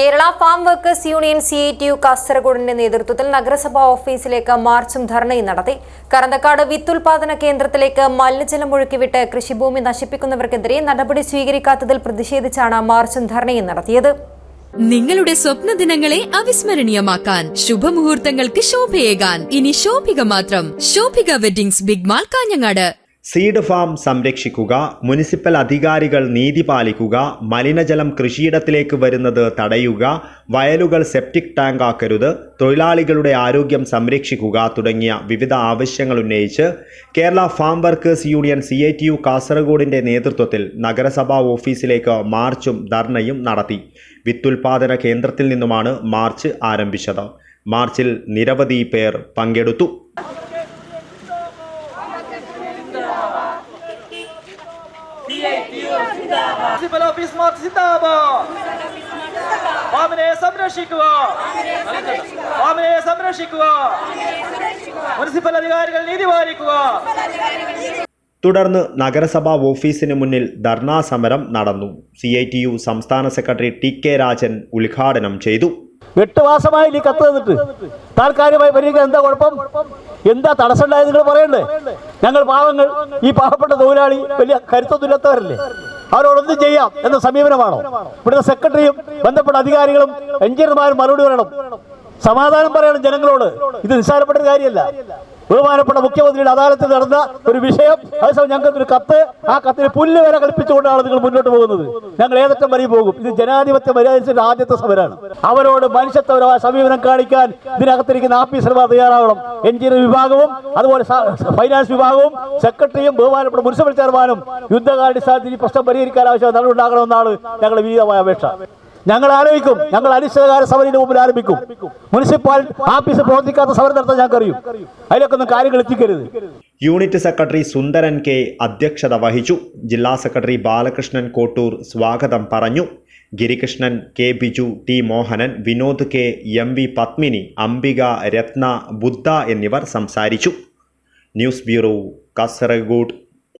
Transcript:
Kerala farm workers union C I T U കാസർഗോഡിന്റെ നേതൃത്വത്തിൽ നഗരസഭാ ഓഫീസിലേക്ക് മാർച്ചും ധർണയും നടത്തി. കറന്തക്കാട് വിത്തുൽപാദന കേന്ദ്രത്തിലേക്ക് മലിനജലം ഒഴുക്കിവിട്ട് കൃഷിഭൂമി നശിപ്പിക്കുന്നവർക്കെതിരെ നടപടി സ്വീകരിക്കാത്തതിൽ പ്രതിഷേധിച്ചാണ് മാർച്ചും ധർണയും നടത്തിയത്. നിങ്ങളുടെ സ്വപ്ന ദിനങ്ങളെ അവിസ്മരണീയമാക്കാൻ ശുഭമുഹൂർത്തങ്ങൾക്ക് ശോഭയേകാൻ. ഇനി ശോഭിക മാത്രം. Shobhika weddings big mall Kanhangad. Seed farm സംരക്ഷിക്കുക മുനിസിപ്പൽ അധികാരികൾ നീതി പാലിക്കുക മലിനജലം കൃഷിയിടത്തിലേക്ക് വരുന്നത് തടയുക വയലുകൾ സെപ്റ്റിക് ടാങ്ക് ആക്കരുത് തൊഴിലാളികളുടെ ആരോഗ്യം സംരക്ഷിക്കുക തുടങ്ങിയ വിവിധ ആവശ്യങ്ങൾ ഉന്നയിച്ച് Kerala farm workers union C I T U കാസർഗോഡിന്റെ നേതൃത്വത്തിൽ നഗരസഭാ ഓഫീസിലേക്ക് മാർച്ചും ധർണയും നടത്തി. വിത്തുൽപാദന കേന്ദ്രത്തിൽ നിന്നുമാണ് മാർച്ച് ആരംഭിച്ചത്. മാർച്ചിൽ നിരവധി പേർ പങ്കെടുത്തു. മുനിസിപ്പൽ ഓഫീസ് മാർച്ച് സിന്ദാബാദ് ഫാമിനെ സംരക്ഷിക്കുക. ഫാമിനെ സംരക്ഷിക്കുക. മുനിസിപ്പൽ അധികാരികൾ നീതി പാലിക്കുക. തുടർന്ന് നഗരസഭാ ഓഫീസിന് മുന്നിൽ ധർണാ സമരം നടന്നു. സി ഐ ടി യു സംസ്ഥാന സെക്രട്ടറി ടി കെ രാജൻ ഉദ്ഘാടനം ചെയ്തു. എട്ട് മാസമായി നീ കത്ത് തന്നിട്ട്. താൽക്കാലികമായി പരിഹരിക്കാൻ എന്താ കുഴപ്പം? എന്താ തടസ്സം ഉണ്ടായത് നിങ്ങൾ പറയണ്ടേ? ഞങ്ങൾ പാവങ്ങൾ ഈ പാവപ്പെട്ട തൊഴിലാളി വലിയ കരുത്തൊന്നുമില്ലാത്തവരല്ലേ അവരോടൊന്നും ചെയ്യാം എന്ന സമീപനമാണോ? ഇവിടുത്തെ സെക്രട്ടറിയും ബന്ധപ്പെട്ട അധികാരികളും എഞ്ചിനീയർമാരും മറുപടി പറയണം. സമാധാനം പറയണം ജനങ്ങളോട്. ഇത് നിസ്സാരപ്പെട്ട കാര്യമല്ല. ബഹുമാനപ്പെട്ട മുഖ്യമന്ത്രിയുടെ അദാലത്തിൽ നടന്ന ഒരു വിഷയം. അതേസമയം ഞങ്ങൾക്ക് ഒരു കത്ത്. ആ കത്തിന് പുല്ല് വരെ കൽപ്പിച്ചുകൊണ്ടാണ് നിങ്ങൾ മുന്നോട്ട് പോകുന്നത്. ഞങ്ങൾ ഏതറ്റം വരെ പോകും? ഇത് ജനാധിപത്യ മര്യാദ ആദ്യത്തെ സമരമാണ് അവരോട് മനുഷ്യത്വപരമായ സമീപനം കാണിക്കാൻ ഇതിനകത്തിരിക്കുന്ന ഓഫീസർമാർ തയ്യാറാവണം. എഞ്ചിനീയർ വിഭാഗവും അതുപോലെ ഫൈനാൻസ് വിഭാഗവും സെക്രട്ടറിയും ബഹുമാനപ്പെട്ട മുനിസിപ്പൽ ചെയർമാനും യുദ്ധകാലാടിസ്ഥാനത്തിൽ ഈ പ്രശ്നം പരിഹരിക്കാൻ ആവശ്യമായ നടപടി ഉണ്ടാകണമെന്നാണ് ഞങ്ങളുടെ വിവിധമായ അപേക്ഷ. ഞങ്ങൾ ആലോചിക്കും. ഞങ്ങൾ അനിശ്ചിതകാല സമരത്തിന് മുമ്പിൽ ആരംഭിക്കും. മുനിസിപ്പൽ ആഫീസ് പ്രവർത്തിക്കാത്ത സമരം നടത്താൻ ഞങ്ങൾക്ക് അറിയും. അതിലൊക്കെ ഒന്നും കാര്യങ്ങൾ എത്തിക്കരുത്. യൂണിറ്റ് സെക്രട്ടറി സുന്ദരൻ കെ അധ്യക്ഷത വഹിച്ചു. ജില്ലാ സെക്രട്ടറി ബാലകൃഷ്ണൻ കോട്ടൂർ സ്വാഗതം പറഞ്ഞു. Girikrishnan K Biju T Mohanan Vinod K M V Padmini Ambika Ratna Buddha എന്നിവർ സംസാരിച്ചു. News bureau Kasaragod.